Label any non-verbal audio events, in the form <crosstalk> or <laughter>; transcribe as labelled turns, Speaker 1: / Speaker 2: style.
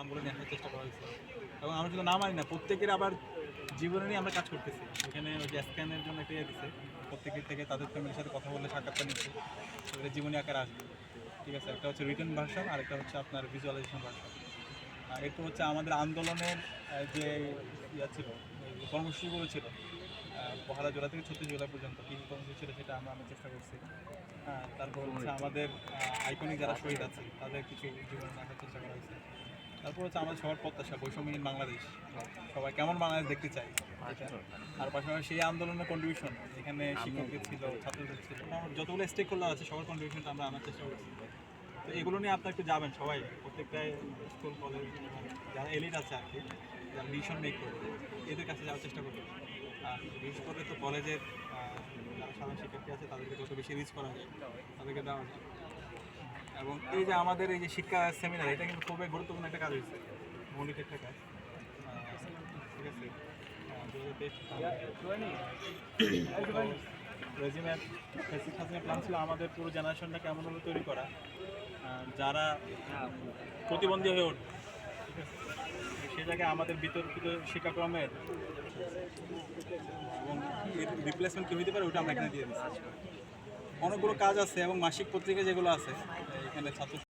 Speaker 1: নামগুলো নিয়ে আসার চেষ্টা করা হয়েছে এবং আমরা শুধু নাম আনি না প্রত্যেকের আবার জীবনে নিয়ে আমরা কাজ করতেছি। এখানে ওই স্ক্যানের জন্য একটা ইয়ে দিচ্ছে প্রত্যেকের থেকে তাদের ফ্যামিলির সাথে কথা বলে সাক্ষাৎকার নিচ্ছে। সেগুলো জীবনী আকারে আসবে। ঠিক আছে একটা হচ্ছে রিটার্ন ভার্সন আর একটা হচ্ছে আপনার ভিজুয়ালাইজেশন ভার্সন আর এরপর হচ্ছে আমাদের আন্দোলনের যে ইয়া ছিল কর্মসূচিগুলো ছিল আহ, পহেলা জুলাই থেকে ছত্রিশ জুলাই পর্যন্ত কী কর্মসূচি ছিল সেটা আমরা আমি চেষ্টা করছি। তারপর হচ্ছে আমাদের আইকনিক যারা শহীদ আছে তাদের কিছু জীবনে রাখার চেষ্টা করা হয়েছে। তারপর হচ্ছে আমাদের সবার প্রত্যাশা বৈষম্যহীন বাংলাদেশ। সবাই কেমন বাংলাদেশ দেখতে চাই আর পাশাপাশি সেই আন্দোলনের কন্ট্রিবিউশন এখানে শিক্ষকদের ছিল ছাত্রদের ছিল যতগুলো স্টেক হোল্ডার আছে সবার কন্ট্রিবিউশনটা আমরা আনার চেষ্টা করছি। তো এগুলো নিয়ে আপনারা একটু যাবেন সবাই প্রত্যেকটা স্কুল কলেজ যারা এলিট আছে আর কি যারা ডিসিশন মেক করবে এদের কাছে যাওয়ার চেষ্টা করবে। আর বিশেষ করে তো কলেজের যারা সাধারণ শিক্ষার্থী আছে তাদেরকে যত বেশি রিচ করা যায় তাদেরকে দেওয়া যায়। এবং এই যে আমাদের এই যে শিক্ষা সেমিনার এটা কিন্তু খুবই গুরুত্বপূর্ণ একটা কাজ হয়েছে। মৌলিক একটা কাজ। ঠিক আছে। প্ল্যান <coughs> ছিল আমাদের পুরো জেনারেশনটাকে এমনভাবে তৈরি করা। যারা প্রতিবন্ধী হয়ে উঠবে, ঠিক সে জায়গায় আমাদের বিতর্কিত শিক্ষাক্রমের এবং রিপ্লেসমেন্ট কী হতে পারে ওটা আমরা এখানে দিয়ে দিচ্ছি। অনেকগুলো কাজ আছে এবং মাসিক পত্রিকা যেগুলো আছে এখানে ছাত্র